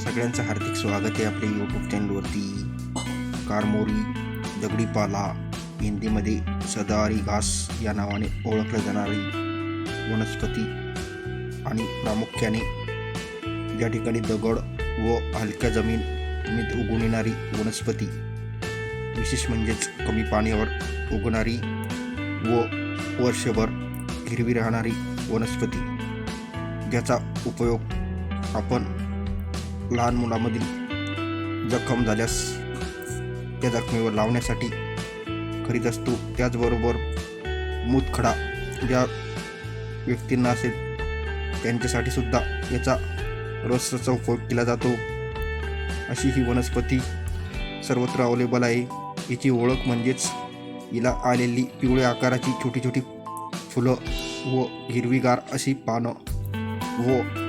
सगळ्यांचं हार्दिक स्वागत आहे आपल्या यूट्यूब चॅनलवरती कारमोरी दगडीपाला हिंदीमध्ये सदारी घास या नावाने ओळखल्या जाणारी वनस्पती आणि प्रामुख्याने ज्या ठिकाणी दगड व हलक्या जमीन उगवून येणारी वनस्पती विशेष म्हणजेच कमी पाण्यावर उगवणारी व वर्षभर हिरवी राहणारी वनस्पती ज्याचा उपयोग आपण लहान मुलामधील जखम झाल्यास त्या जखमेवर लावण्यासाठी करीत असतो. त्याचबरोबर मूतखडा ज्या व्यक्तींना असेल त्यांच्यासाठी सुद्धा याचा रसाचा उपयोग केला जातो. अशी ही वनस्पती सर्वत्र अवेलेबल आहे. हिची ओळख म्हणजेच हिला आलेली पिवळ्या आकाराची छोटी छोटी फुलं व हिरवीगार अशी पानं व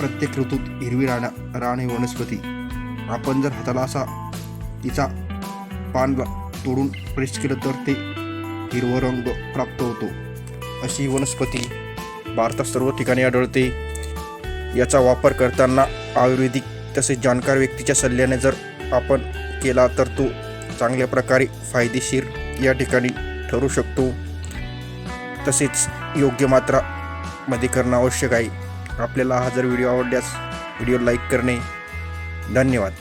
प्रत्येक ऋतूत हिरवी राहण्या राहणे वनस्पती. आपण जर हाताला असा तिचा पान तोडून प्रेस केलं तर ते हिरवं रंग प्राप्त होतो. अशी वनस्पती भारतात सर्व ठिकाणी आढळते. याचा वापर करताना आयुर्वेदिक तसेच जाणकार व्यक्तीच्या सल्ल्याने जर आपण केला तर तो चांगल्या प्रकारे फायदेशीर या ठिकाणी ठरू शकतो. तसेच योग्य मात्रामध्ये करणं आवश्यक आहे. आपल्याला हा जर व्हिडिओ आवडल्यास व्हिडिओ लाईक करणे. धन्यवाद.